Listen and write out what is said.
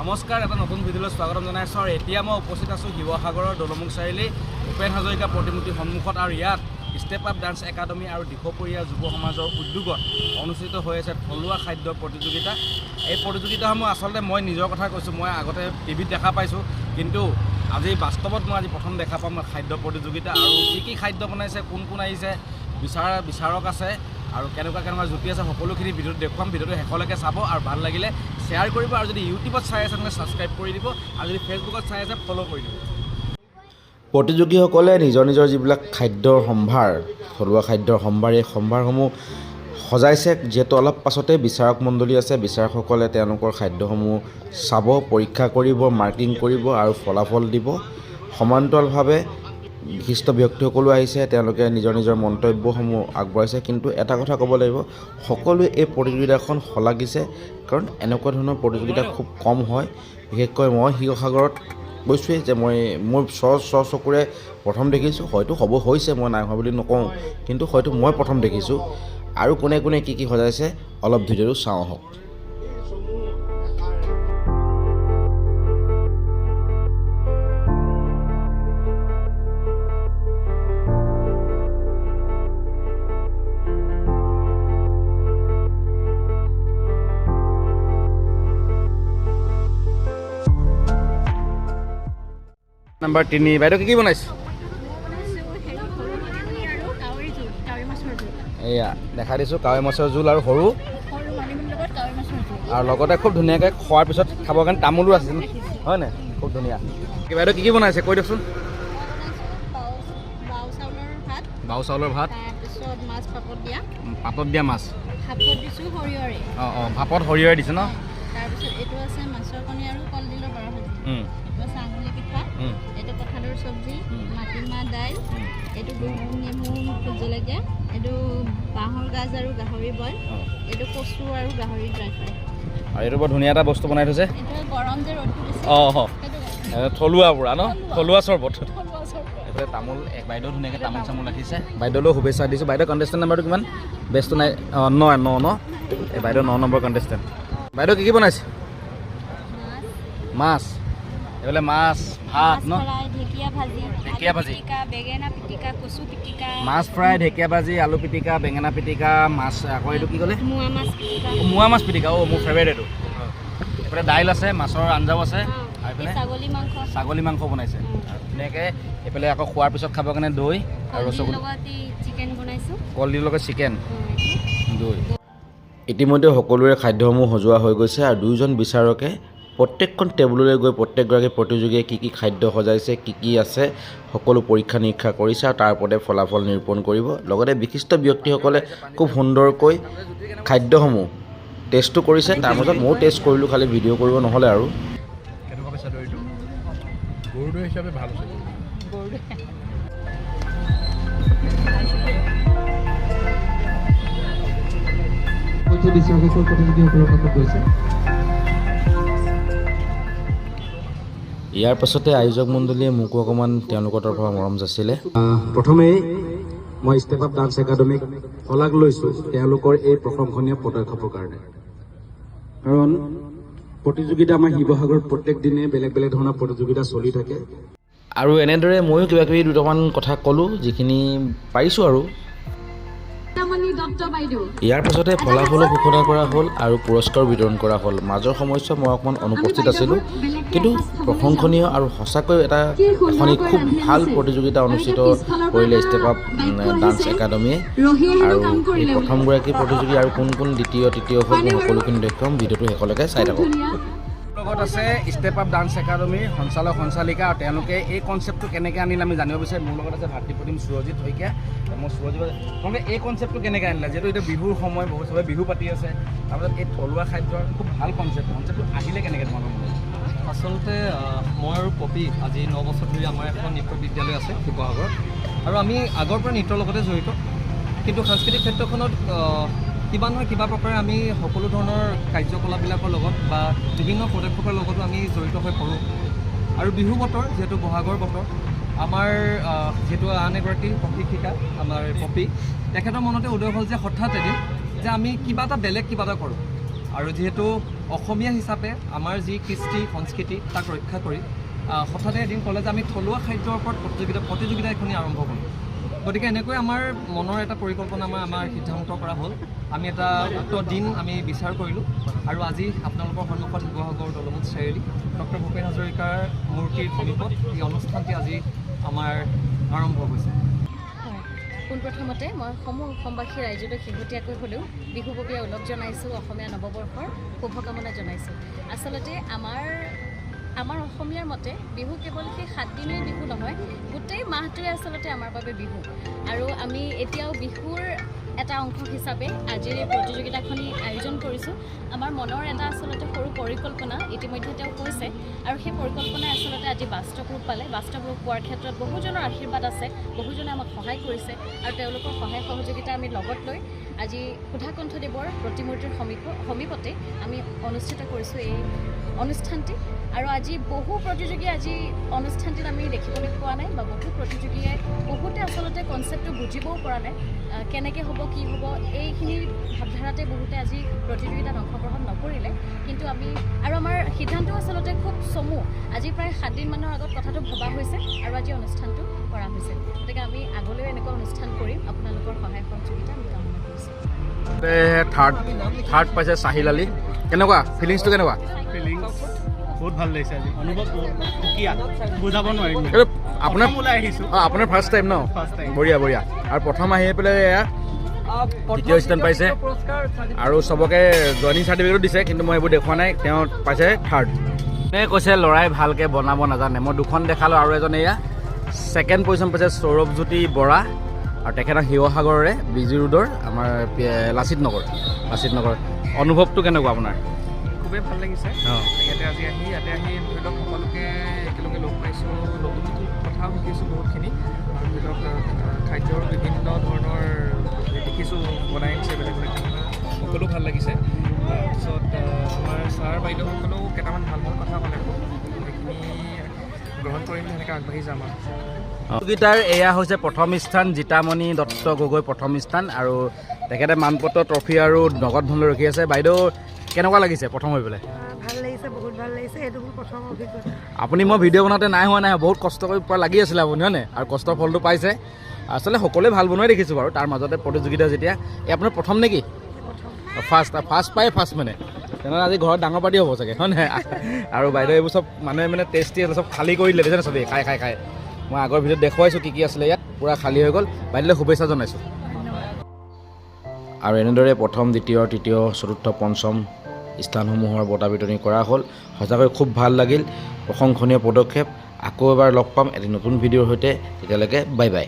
নমস্কাৰ এটা নতুন ভিডিঅ'লৈ স্বাগতম জনাইছোঁ আৰু এতিয়া মই উপস্থিত আছোঁ শিৱসাগৰৰ দলমুখ চাৰিআলি ভূপেন হাজৰিকা প্ৰতিমূৰ্তিৰ সন্মুখত আৰু ইয়াত ষ্টেপ আপ ডান্স একাডেমী আৰু দিশপৰীয়া যুৱ সমাজৰ উদ্যোগত অনুষ্ঠিত হৈ আছে থলুৱা খাদ্য প্ৰতিযোগিতা। এই প্ৰতিযোগিতাসমূহ আচলতে মই নিজৰ কথা কৈছোঁ মই আগতে টিভিত দেখা পাইছোঁ কিন্তু আজি বাস্তৱত মই আজি প্ৰথম দেখা পাম খাদ্য প্ৰতিযোগিতা আৰু কি কি খাদ্য বনাইছে কোন কোন আহিছে বিচাৰ বিচাৰক আছে। আৰু কেনেকুৱা কেনেকুৱা জুতি আছে সকলোখিনি ভিডিঅ'ত দেখুৱাম। ভিডিঅ'টো শেষলৈকে চাব আৰু ভাল লাগিলে শ্বেয়াৰ কৰিব আৰু যদি ইউটিউবত চাই আছে তেন্তে ছাবস্ক্ৰাইব কৰি দিব আৰু যদি ফেচবুকত চাই আছে ফ'ল' কৰি দিব। প্ৰতিযোগীসকলে নিজৰ নিজৰ যিবিলাক খাদ্যৰ সম্ভাৰ থলুৱা খাদ্যৰ সম্ভাৰ এই সম্ভাৰসমূহ সজাইছে যিহেতু অলপ পাছতে বিচাৰক মণ্ডলী আছে। বিচাৰকসকলে তেওঁলোকৰ খাদ্যসমূহ চাব পৰীক্ষা কৰিব মাৰ্কিং কৰিব আৰু ফলাফল দিব। সমান্তৰালভাৱে বিশিষ্ট ব্যক্তিসকলো আহিছে তেওঁলোকে নিজৰ নিজৰ মন্তব্যসমূহ আগবঢ়াইছে। কিন্তু এটা কথা ক'ব লাগিব সকলোৱে এই প্ৰতিযোগিতাখন শলাগিছে কাৰণ এনেকুৱা ধৰণৰ প্ৰতিযোগিতা খুব কম হয়। বিশেষকৈ মই শিৱসাগৰত কৈছোঁৱেই যে মই মোৰ স্ব স্ব চকুৰে প্ৰথম দেখিছোঁ। হয়তো হ'ব হৈছে মই নাই হোৱা বুলি নকওঁ কিন্তু হয়তো মই প্ৰথম দেখিছোঁ। আৰু কোনে কোনে কি কি সজাইছে অলপ ভিডিঅ'টো চাওঁ আহক। নম্বৰ তিনি বাইদেউ কি কি বনাইছে? এয়া দেখাই দিছোঁ কাৱৈ মাছৰ জোল আৰু সৰু। আৰু লগতে খুব ধুনীয়াকৈ খোৱাৰ পিছত খাবৰ কাৰণে তামোলো আছে। ন? হয় নাই? খুব ধুনীয়া। বাইদেউ কি কি বনাইছে? কৈ দিয়কচোন। বাও চাউলৰ ভাত। পাপত দিয়া পাতত দিয়া মাছ। অঁ অঁ ভাপত সৰিয়হ দিছে ন? তাৰপিছত এইটো আছে মাছৰ কণী আৰু কলডিলৰ বাৰ চব্জি। মাটিমাহ দাইল। এইটো নেমু জলকীয়া এইটো বাঁহৰ গাজ আৰু গাহৰি বইল। এইটো কচু আৰু গাহৰি ড্ৰাই ফ্ৰাই আৰু এইটো বৰ ধুনীয়া এটা বস্তু বনাই থৈছে। গৰম যে অঁ থলুৱা পুৰা ন? থলুৱা। চৰ্বত। এইফালে তামোল বাইদেউ ধুনীয়াকৈ তামোল চামোল ৰাখিছে। বাইদেউলৈও শুভেচ্ছা দিছোঁ। বাইদেউ কণ্টেষ্টেণ্ট নাম্বাৰটো কিমান? বেষ্টটো নাই অঁ ন ন ন? এই বাইদেউ ন নম্বৰ কণ্টেষ্টেণ্ট বাইদেউ কি কি বনাইছে? মাছ। এইফালে মাছ ভাত ন? ঢেকীয়া ভাজি ঢেকীয়া আলু ভাজি। পিটিকা বেঙেনা পিটিকা কচু পিটিকা। মাছ ফ্ৰাই ঢেকীয়া ভাজি আলু পিটিকা বেঙেনা পিটিকা মাছ আকৌ এইটো কি ক'লে? মোৱা মাছ পিটিকা। অ, মোৰ ফেভৰেট এইটো। এইফালে দাইল আছে মাছৰ আঞ্জাও আছে ছাগলী মাংস। ছাগলী মাংস বনাইছে। ধুনীয়াকৈ এইফালে আকৌ খোৱাৰ পিছত খাবৰ কাৰণে দৈ আৰু ৰসগোল্লা চিকেন বনাইছোঁ। কলডিলৰ লগত চিকেন দৈ। ইতিমধ্যে সকলোৰে খাদ্যসমূহ সজোৱা হৈ গৈছে আৰু দুয়োজন বিচাৰকে প্ৰত্যেকখন টেবুললৈ গৈ প্ৰত্যেকগৰাকী প্ৰতিযোগীয়ে কি কি খাদ্য সজাইছে কি কি আছে সকলো পৰীক্ষা নিৰীক্ষা কৰিছে আৰু তাৰ ওপৰতে ফলাফল নিৰূপণ কৰিব। লগতে বিশিষ্ট ব্যক্তিসকলে খুব সুন্দৰকৈ খাদ্যসমূহ টেষ্টো কৰিছে। তাৰ মাজত ময়ো টেষ্ট কৰিলোঁ খালি ভিডিঅ' কৰিব নহ'লে আৰু। হিচাপে ভালো আছে মঞ্চ প্ৰতিযোগীসকলৰ কাষত গৈছে। ইয়াৰ পাছতে আয়োজক মণ্ডলীয়ে মোকো অকণমান তেওঁলোকৰ তৰফৰ পৰা মৰম যাচিলে। প্ৰথমেই মই ষ্টেপ আপ ডান্স একাডেমীক শলাগ লৈছোঁ তেওঁলোকৰ এই প্ৰশংসনীয় পদক্ষেপৰ কাৰণে। কাৰণ প্ৰতিযোগিতা আমাৰ শিৱসাগৰত প্ৰত্যেক দিনে বেলেগ বেলেগ ধৰণৰ প্ৰতিযোগিতা চলি থাকে। আৰু এনেদৰে ময়ো কিবা কিবি দুটামান কথা ক'লোঁ যিখিনি পাৰিছোঁ আৰু। ইয়াৰ পাছতে ফলাফলো ঘোষণা কৰা হ'ল আৰু পুৰস্কাৰ বিতৰণ কৰা হ'ল। মাজৰ সময়ছোৱাত মই অকণমান অনুপস্থিত আছিলোঁ কিন্তু প্ৰশংসনীয় আৰু সঁচাকৈ এটা এখনি খুব ভাল প্ৰতিযোগিতা অনুষ্ঠিত কৰিলে ষ্টেপ আপ ডান্স একাডেমীয়ে আৰু এই প্ৰথমগৰাকী প্ৰতিযোগী আৰু কোন কোন দ্বিতীয় তৃতীয় হ'ল মই সকলোখিনি দেখুৱাম ভিডিঅ'টো শেষলৈকে চাই থাকক। লগত আছে ষ্টেপ আপ ডান্স একাডেমীৰ সঞ্চালক, সঞ্চালিকা, আৰু তেওঁলোকে এই কনচেপ্টটো কেনেকৈ আনিলে আমি জানিব বিচাৰিম। মোৰ লগত আছে ভাতৃপ্ৰতিম সুৰজিৎ শইকীয়া। মই সুৰজিৎ তোমালোকে এই কনচেপ্টটো কেনেকৈ আনিলে? যিহেতু এতিয়া বিহুৰ সময়, বহুত চবে বিহু পাতি আছে। তাৰপিছত এই থলুৱা খাদ্যৰ খুব ভালো কনচেপ্ট কনচেপ্টটো আহিলে কেনেকৈ তোমালোকৰ? আচলতে মই আৰু পপি আজি ন বছৰ ধৰি আমাৰ এখন নৃত্য বিদ্যালয় আছে শিৱসাগৰত আৰু আমি আগৰ পৰা নৃত্যৰ লগতে জড়িত। কিন্তু সাংস্কৃতিক ক্ষেত্ৰখনত কিবা নহয় কিবা প্ৰকাৰে আমি সকলো ধৰণৰ কাৰ্যকলাপবিলাকৰ লগত বা বিভিন্ন পদক্ষেপৰ লগতো আমি জড়িত হৈ পৰোঁ। আৰু বিহু বতৰ যিহেতু বহাগৰ বতৰ আমাৰ যিহেতু আন এগৰাকী প্ৰশিক্ষিকা আমাৰ পপি তেখেতৰ মনতে উদয় হ'ল যে হঠাৎ এদিন যে আমি কিবা এটা বেলেগ কিবা এটা কৰোঁ। আৰু যিহেতু অসমীয়া হিচাপে আমাৰ যি কৃষ্টি সংস্কৃতি তাক ৰক্ষা কৰি হঠাতে এদিন ক'লে যে আমি থলুৱা খাদ্যৰ ওপৰত প্ৰতিযোগিতা প্ৰতিযোগিতা এখনি আৰম্ভ কৰিম গতিকে এনেকৈ আমাৰ মনৰ এটা পৰিকল্পনা আমাৰ আমাৰ সিদ্ধান্ত কৰা হ'ল। আমি এটা উক্ত দিন আমি বিচাৰ কৰিলোঁ আৰু আজি আপোনালোকৰ সন্মুখত শিৱসাগৰ দলমুখ চাৰিআলি ডক্টৰ ভূপেন হাজৰিকাৰ মূৰ্তিৰ সমীপত এই অনুষ্ঠানটি আজি আমাৰ আৰম্ভ হৈছে। পোনপ্ৰথমতে মই সমূহ অসমবাসী ৰাইজলৈ শেহতীয়াকৈ হ'লেও বিহুববীয়া ওলগ জনাইছোঁ অসমীয়া নৱবৰ্ষৰ শুভকামনা জনাইছোঁ। আচলতে আমাৰ আমাৰ অসমীয়াৰ মতে, বিহু কেৱল সেই সাতদিনেই বিহু নহয়, গোটেই মাহটোৱে আচলতে আমাৰ বাবে বিহু। আৰু আমি এতিয়াও বিহুৰ এটা অংশ হিচাপে আজিৰ এই প্ৰতিযোগিতাখনি আয়োজন কৰিছোঁ। আমাৰ মনৰ এটা আচলতে সৰু পৰিকল্পনা ইতিমধ্যে তেওঁ কৈছে। আৰু সেই পৰিকল্পনাই আচলতে আজি বাস্তৱ ৰূপ পালে। বাস্তৱ ৰূপ পোৱাৰ ক্ষেত্ৰত বহুজনৰ আশীৰ্বাদ আছে, বহুজনে আমাক সহায় কৰিছে আৰু তেওঁলোকৰ সহায় সহযোগিতা আমি লগত লৈ আজি সুধাকণ্ঠদেৱৰ প্ৰতিমূৰ্তিৰ সমীপ সমীপতে আমি অনুষ্ঠিত কৰিছোঁ এই অনুষ্ঠানটি। আৰু আজি বহু প্ৰতিযোগীয়ে আজি অনুষ্ঠানটিত আমি দেখিবলৈ পোৱা নাই বা বহু প্ৰতিযোগীয়ে বহুতে আচলতে কনচেপ্টটো বুজিবও পৰা নাই কেনেকৈ হ'ব কি হ'ব এইখিনি ভাৱধাৰাতে বহুতে আজি প্ৰতিযোগিতাত অংশগ্ৰহণ নকৰিলে। কিন্তু আমি আৰু আমাৰ সিদ্ধান্তও আচলতে খুব চমু। আজি প্ৰায় সাতদিনমানৰ আগত কথাটো ভবা হৈছে আৰু আজি অনুষ্ঠানটো কৰা হৈছে। গতিকে আমি আগলৈও এনেকুৱা অনুষ্ঠান কৰিম। আপোনালোকৰ সহায় সহযোগিতা আমি কামনা কৰিছোঁ। থাৰ্ড থাৰ্ড পাইছে চাহিল আলি। কেনেকুৱা? ফিলিংছটো কেনেকুৱা? ফিলিংছ বহুত ভাল লাগিছে আজি। অনুভৱ সুকীয়া। বুজাব নোৱাৰিম আপোনাৰ ওলাই আহিছোঁ। অঁ আপোনাৰ ফাৰ্ষ্ট টাইম ন? Time. বঢ়িয়া বঢ়িয়া। আৰু প্ৰথম আহি পেলাই এয়া দ্বিতীয় স্থান পাইছে। আৰু চবকে জইনিং চাৰ্টিফিকেটো দিছে কিন্তু মই এইবোৰ দেখুওৱা নাই। তেওঁ পাইছে থাৰ্ড এনে কৈছে ল'ৰাই ভালকৈ বনাব নাজানে? মই দুখন দেখালোঁ আৰু এজন এয়া। ছেকেণ্ড পজিশ্যন পাইছে সৌৰভজ্যোতি বৰা আৰু তেখেতৰ শিৱসাগৰৰে বিজি ৰোডৰ আমাৰ লাচিত নগৰ। লাচিত নগৰ। অনুভৱটো কেনেকুৱা আপোনাৰ? খুবেই ভাল লাগিছে। ইয়াতে আজি আহি ইয়াতে আহি ধৰি লওক সকলোকে একেলগে লগ পাইছোঁ। নতুন নতুন কথাও শিকিছোঁ বহুতখিনি। আৰু ধৰি লওক খাদ্যৰ বিভিন্ন ধৰণৰ দেখিছোঁ বনাই আনিছে বেলেগ বেলেগ ধৰণৰ সকলো ভাল লাগিছে। তাৰপিছত আমাৰ ছাৰ বাইদেউসকলেও কেইটামান ভাল ভাল কথা ক'লে। সেইখিনি গ্ৰহণ কৰিম সেনেকৈ আগবাঢ়ি যাম আৰু। প্ৰতিযোগিতাৰ এয়া হৈছে প্ৰথম স্থান জিতামণি দত্ত গগৈ প্ৰথম স্থান। আৰু তেখেতে মানপত্ৰ ট্ৰফি আৰু নগদ ধনলৈ ৰখি আছে। বাইদেউ কেনেকুৱা লাগিছে প্ৰথম হৈ পেলাই? ভালো লাগিছে বহুত ভালো লাগিছে এইটো মোৰ প্ৰথম অভিজ্ঞতা। আপুনি মই ভিডিঅ' বনাওঁতে নাই হোৱা নাই বহুত কষ্ট কৰি পৰা লাগি আছিলে আপুনি হয়নে আৰু কষ্টৰ ফলটো পাইছে। আচলতে সকলোৱে ভালো বনোৱাই দেখিছোঁ বাৰু তাৰ মাজতে প্ৰতিযোগিতা যেতিয়া। এই আপোনাৰ প্ৰথম নেকি? ফাৰ্ষ্ট ফাৰ্ষ্ট পাই ফাৰ্ষ্ট মানে। তেনেহ'লে আজি ঘৰত ডাঙৰ পাৰ্টি হ'ব চাগে হয় নাই? আৰু বাইদেউ এইবোৰ চব মানুহে মানে টেষ্টি আছিলে চব খালী কৰি দিলে দেখিছেনে চবেই? খাই খাই খাই। মই আগৰ ভিডিঅ'ত দেখুৱাইছোঁ কি কি আছিলে ইয়াত পূৰা খালী হৈ গ'ল। বাইদেউলৈ শুভেচ্ছা জনাইছোঁ। আৰু এনেদৰে প্ৰথম দ্বিতীয় তৃতীয় চতুৰ্থ পঞ্চম স্থানসমূহৰ বঁটা বিতৰণি কৰা হ'ল। সঁচাকৈ খুব ভাল লাগিল। প্ৰশংসনীয় পদক্ষেপ। আকৌ এবাৰ লগ পাম এটি নতুন ভিডিঅ'ৰ সৈতে। তেতিয়ালৈকে বাই বাই।